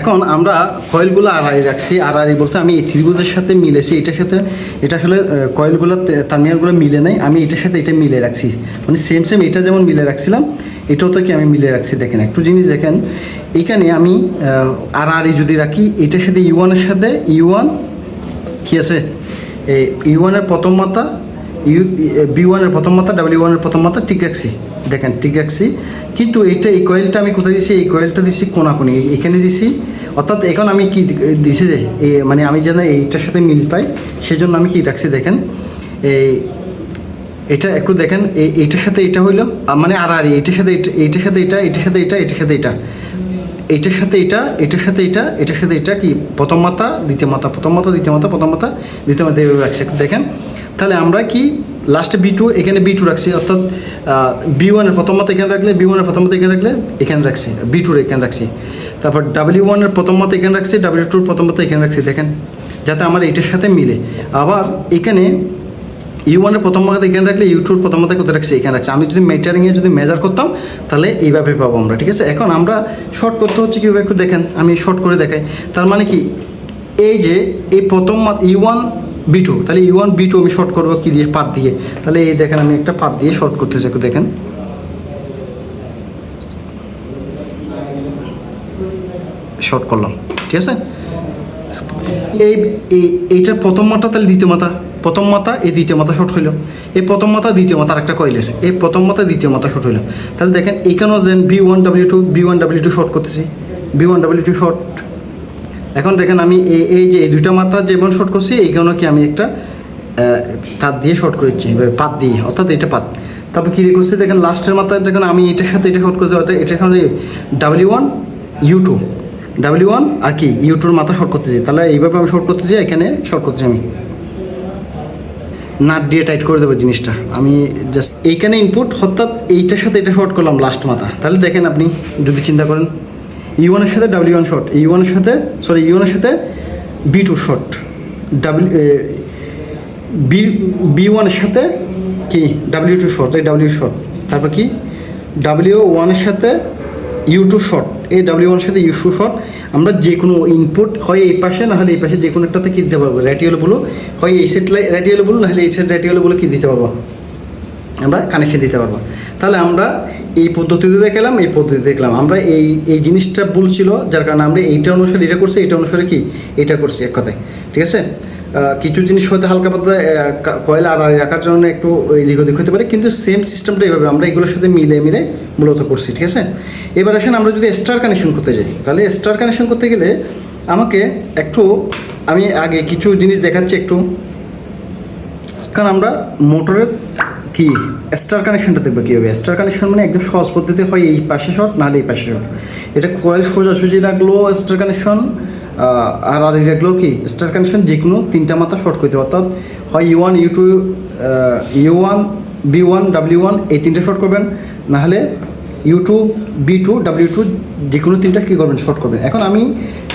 এখন আমরা কয়েলগুলো আড়াই রাখছি, আড়াই বলতে আমি এই ত্রিভুজের সাথে মিলেছি, এটার সাথে, এটা আসলে কয়েলগুলো টার্মিনালগুলো মিলে নাই, আমি এটার সাথে এটা মিলে রাখছি। মানে সেম সেম এটা যেমন মিলে রাখছিলাম, এটাও তো কি আমি মিলে রাখছি, দেখেন, একটু জিনিস দেখেন, এখানে আমি আর যদি রাখি, এটার সাথে ইউ ওয়ানের সাথে ইউ ওয়ান কী আছে? এই ইউ ওয়ানের প্রথম মাত্রা ইউ বি ওয়ানের প্রথম মাত্রা ডাব্লিউ ওয়ানের প্রথম মাত্রা ঠিক রাখছি। দেখেন, ঠিক রাখছি কিন্তু এটা এই কয়েলটা আমি কোথায় দিছি? এই কয়েলটা দিছি কোনাকুনি, এখানে দিছি। অর্থাৎ এখন আমি কি দিছি যে মানে আমি যেন এইটার সাথে মিল পাই, সেজন্য আমি কি রাখছি দেখেন এই এটা একটু দেখেন এই- এইটার সাথে এটা হইল মানে আর আর, এইটার সাথে এইটার সাথে এটা এটার সাথে এটা এটার সাথে এটা। এটার সাথে এটা এটার সাথে এটা এটার সাথে এটা কি? প্রথম মাথা, দ্বিতীয় মাথা, প্রথম মাথা, দ্বিতীয় মাথা, প্রথম মাথা, দ্বিতীয় মাথা, এইভাবে রাখছি। দেখেন, তাহলে আমরা কি লাস্টে বি টু এখানে বি টু রাখছি, অর্থাৎ বি ওয়ানের প্রথম মাথা এখানে রাখলে বি ওয়ানের প্রথম মাথা এখানে রাখলে, এখানে রাখছি বি টুর এখানে রাখছি। তারপর ডাব্লিউ ওয়ানের প্রথম মাথা এখানে রাখছি ডাব্লিউ টুর প্রথম মাথা এখানে রাখছি, দেখেন, যাতে আমার এটার সাথে মিলে। আবার এখানে ইউ ওয়ানের প্রথম মাথাতে এখানে রাখলে ইউ টুর প্রথম মাথায় কোথায় রাখছি? এখানে রাখছি। আমি যদি মেটারিংয়ে যদি মেজার করতাম, তাহলে এইভাবে পাবো আমরা, ঠিক আছে? এখন আমরা শর্ট করতে হচ্ছে কীভাবে? একটু দেখেন, আমি শর্ট করে দেখাই। তার মানে কি? এই যে, এই প্রথম ইউ ওয়ান বি টু তাহলে ইউ ওয়ান বি টু আমি শর্ট করব কী দিয়ে? পাত দিয়ে। তাহলে এই দেখেন আমি একটা পাত দিয়ে শর্ট করতেছি দেখেন। শর্ট করলাম, ঠিক আছে? এই, এই- এইটার প্রথম মাথা, তাহলে দ্বিতীয় মাথা। প্রথম মাথা, এই দ্বিতীয় মাথা শর্ট হইল। এই প্রথম মাথা, দ্বিতীয় মাথা একটা কয়েলের এই প্রথম মাথা, দ্বিতীয় মাথা শর্ট হইল। তাহলে দেখেন এইখানেও যেন B one W two B one W two short করতেছি। B one W two short এখন দেখেন আমি এই যে এই দুইটা মাথা যেমন শর্ট করছি, এইখানেও কি আমি একটা তার দিয়ে শর্ট করেছি পাত দিয়ে, অর্থাৎ এটা পাত। তারপর কী করছি, দেখেন লাস্টের মাথায় দেখেন আমি এটার সাথে এটা শর্ট করছি, অর্থাৎ এটা এখানে W one U two W one আর কি ইউ টুর মাথা শর্ট করতেছি। তাহলে এইভাবে আমি শর্ট করতেছি, এখানে শর্ট করতেছি আমি। নাট দিয়ে টাইট করে দেবো জিনিসটা। আমি জাস্ট এইখানে ইনপুট অর্থাৎ এইটার সাথে এটা শর্ট করলাম লাস্ট মাথা তাহলে দেখেন আপনি যদি চিন্তা করেন ইউ ওয়ানের সাথে ডাব্লিউ ওয়ান শর্ট ইউ ওয়ানের সাথে সরি ইউ ওয়ানের সাথে B two short W B B ওয়ানের সাথে কি? ডাব্লিউ টু শর্ট এই ডাব্লিউ শর্ট তারপর কি? ডাব্লিউ ওয়ানের সাথে ইউ টু শর্ট এই ডাব্লিউ ওয়ানের সাথে ইউ টু শর্ট আমরা যে কোনো ইনপুট হয় এই পাশে, না হলে এই পাশে যে কোনো একটাতে কি দিতে পারব? রেডিওলো বলো হয় এই সেট রেডিওলো বলো না হলে এই সেট রেডিওলো বলে কি দিতে পারব? আমরা কানেকশন দিতে পারব। তাহলে আমরা এই পদ্ধতিতে দেখলাম, এই পদ্ধতিতে দেখলাম। আমরা এই এই জিনিসটা ভুল ছিল, যার কারণে আমরা এইটা অনুসারে এটা করছি এটা অনুসারে কি? এটা করছি এক কথায়। ঠিক আছে? কিছু জিনিস হয়তো হালকা পাতলা কয়লা আর রাখার জন্য একটু এদিক ওদিক হতে পারে, কিন্তু সেম সিস্টেমটা এইভাবে আমরা এগুলোর সাথে মিলে মিলে মূলত করছি, ঠিক আছে? এবার আসেন আমরা যদি স্টার কানেকশন করতে যাই, তাহলে স্টার কানেকশন করতে গেলে আমাকে একটু, আমি আগে কিছু জিনিস দেখাচ্ছি একটু। কারণ আমরা মোটরের কি স্টার কানেকশনটা দেখব কীভাবে? স্টার কানেকশন মানে একদম সহজ পদ্ধতি হয় এই পাশে শর্ট নাহলে এই পাশে শর্ট এটা কয়েল সোজাসুজি রাখল স্টার কানেকশন আর আর রাখল কি? স্টার কানেকশন যে কোনো তিনটা মাথা শর্ট করতে হবে। অর্থাৎ হয় U one U two U one B one W one এই তিনটা শর্ট করবেন। নাহলে U two B two W two যে কোনো তিনটা কী করবেন? শর্ট করবেন। এখন আমি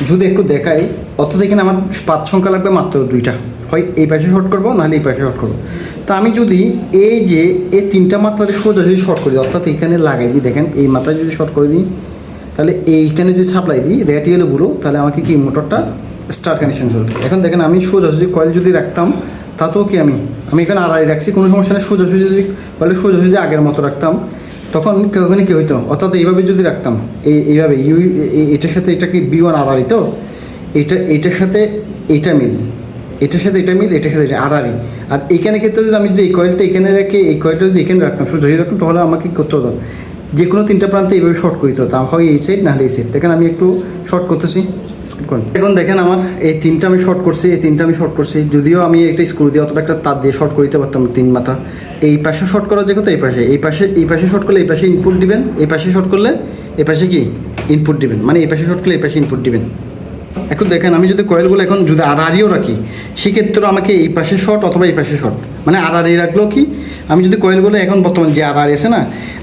যদি একটু দেখাই, অর্থাৎ এখানে আমার পাঁচ সংখ্যা লাগবে মাত্র দুইটা। হয়, এই পাশে শর্ট করব, নাহলে এই পাশে শর্ট করব। তা আমি যদি এই যে, এই তিনটা মাত্রাতে সোজা যদি শর্ট করি, অর্থাৎ এইখানে লাগাই দিই, দেখেন, এই মাত্রায় যদি শর্ট করে দিই, তাহলে এইখানে যদি সাপ্লাই দিই রেটিয়েলে বলো তাহলে আমাকে কি মোটরটা স্টার কানেকশন চলবে। এখন দেখেন, আমি সোজাসুজি কয়েল যদি রাখতাম, তাতেও কি আমি আমি এখানে আড়াই রাখছি, কোনো সমস্যা নেই সোজাসুজি যদি কয়েল সোজাসুজি আগের মতো রাখতাম, তখন ওখানে কী হইতো? অর্থাৎ এইভাবে যদি রাখতাম, এই, এইভাবে, ইউ এটার সাথে এটা কি বি ওয়ান আড়াই তো? এটা এইটার সাথে এইটা মিল। এটার সাথে এটা মিল, এটার সাথে এটা আড়াআড়ি। আর এইখানে ক্ষেত্রে যদি আমি যদি এই কয়েলটা এখানে রেখে, এই কয়েলটা যদি এখানে রাখতাম সোজা রাখতাম তাহলে আমাকে কী করতে হতো? যে কোনো তিনটা প্রান্তে এইভাবে শর্ট করিতে হতো। হয় এই সাইড নাহলে এই সাইড দেখেন, আমি একটু শর্ট করতেছি। করুন। এখন দেখেন, আমার এই তিনটা আমি শর্ট করছি, এই তিনটা আমি শর্ট করছি। যদিও আমি একটা স্ক্রু দিয়ে অথবা একটা তার দিয়ে শর্ট করিতে পারতাম তিন মাথা। এই পাশে শর্ট করা যে কথা, এই পাশে। এই পাশে এই পাশে শর্ট করলে এই পাশে ইনপুট দিবেন, এই পাশে শর্ট করলে এই পাশে কি? ইনপুট দিবেন। মানে এই পাশে শর্ট করলে এই পাশে ইনপুট দিবেন। এখন দেখেন, আমি যদি কয়েলগুলো এখন যদি আড়াআড়িও রাখি সেক্ষেত্রে আমাকে এই পাশে শর্ট অথবা এই পাশে শর্ট মানে আড়াআড়ি রাখলেও কি? আমি যদি কয়েলগুলো এখন বর্তমানে যে আড়াআড়ি আছে না,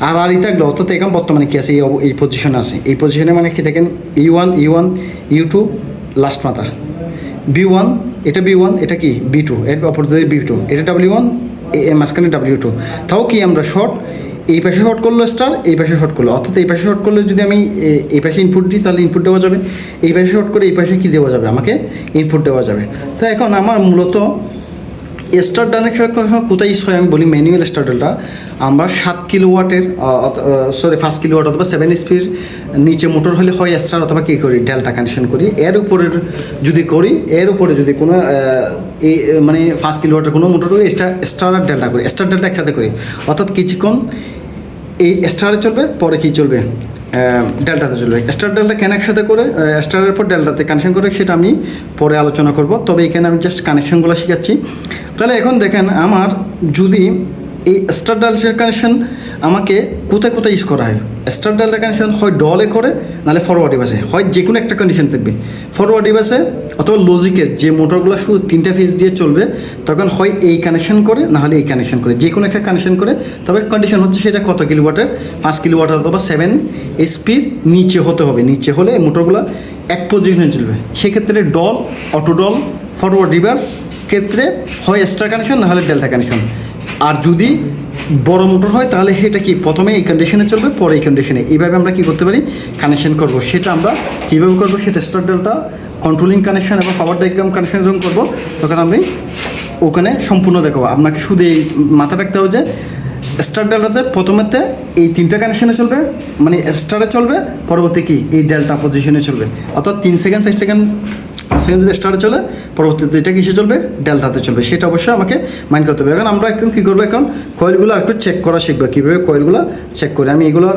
আড়াআড়ি থাকল অর্থাৎ এখন বর্তমানে কি আছে? এই এই পজিশনে আছে। এই পজিশনে মানে কি দেখেন U one U one U two last মাথা। বি ওয়ান এটা বি ওয়ান এটা কি? বি টু এর অপর বি টু এটা ডাব্লিউ ওয়ান এ মাঝখানে ডাব্লিউ টু তাও কি আমরা শর্ট এই পাশে শর্ট করল স্টার এই পাশে শর্ট করল। অর্থাৎ এই পাশে শর্ট করলে যদি আমি এই পাশে ইনপুট দিই, তাহলে ইনপুট দেওয়া যাবে। এই পাশে শর্ট করে এই পাশে কী দেওয়া যাবে? আমাকে ইনপুট দেওয়া যাবে। তো এখন আমার মূলত স্টার ডানেকশন কোথায় ইউজ হয় আমি বলি ম্যানুয়াল স্টার্টারটা আমরা সাত কিলো ওয়াটের সরি পাঁচ কিলো ওয়াট অথবা সেভেন স্পিড নিচে মোটর হলে হয় স্টার অথবা কী করি? ডেল্টা কানেকশন করি। এর উপরে যদি করি, এর উপরে যদি কোনো এই মানে পাঁচ কিলো ওয়াটের কোনো মোটর করি স্টার স্টার আর ডেল্টা করি। স্টার ডেল্টা একসাথে করি। অর্থাৎ কিছুক্ষণ এই স্টারে চলবে, পরে কি চলবে? ডেল্টাতে চলবে। স্টার ডেল্টা কেন একসাথে করে স্টারের পর ডেল্টাতে কানেকশন করে, সেটা আমি পরে আলোচনা করব। তবে এখানে আমি জাস্ট কানেকশনগুলো শিখাচ্ছি। তাহলে এখন দেখেন, আমার যদি এই স্টার ডেল্টার কানেকশন আমাকে কোথায় কোথায় ইউজ করা হয়? স্টার ডেল্টা কানেকশন হয় ডলে করে, নাহলে ফরওয়ার্ড ডিভাইসে হয় যে কোনো একটা কন্ডিশন থাকবে। ফরওয়ার্ড ডিভাইসে অথবা লজিকের যে মোটরগুলো শুধু তিনটা ফেজ দিয়ে চলবে, তখন হয় এই কানেকশন করে, নাহলে এই কানেকশন করে। যে কোনো একটা কানেকশন করে, তবে কন্ডিশন হচ্ছে সেটা কত কিলোওয়াটের পাঁচ কিলোওয়াট অথবা সেভেন এসপির নিচে হতে হবে। নিচে হলে মোটরগুলো এক পজিশনে চলবে। সেক্ষেত্রে DOL auto DOL forward reverse ক্ষেত্রে হয় স্টার কানেকশন নাহলে ডেল্টা কানেকশন আর যদি বড় মোটর হয়, তাহলে সেটা কি? প্রথমে এই কন্ডিশনে চলবে, পরে এই কন্ডিশনে এইভাবে আমরা কি করতে পারি? কানেকশন করব। সেটা আমরা কীভাবে করব? সেটা স্টার ডেলটা কন্ট্রোলিং কানেকশন এবং পাওয়ার ডায়াগ্রাম কানেকশন যখন করব, তখন আমি ওখানে সম্পূর্ণ দেখাবো। আপনাকে শুধু এই মাথা রাখতে হবে যে স্টার ডেল্টাতে প্রথমেতে এই তিনটা কানেকশনে চলবে মানে স্টারে চলবে, পরবর্তী কি? এই ডেল্টা পজিশনে চলবে। অর্থাৎ তিন সেকেন্ড চার সেকেন্ড সেকেন্ড যদি স্টারে চলে, পরবর্তীতে এটা কিসে চলবে? ডেল্টাতে চলবে। সেটা অবশ্যই আমাকে মাইন্ড করতে হবে। এখন আমরা এখন কী করব এখন? কয়েলগুলো একটু চেক করা শিখব। কীভাবে কয়েলগুলো চেক করে? আমি এগুলো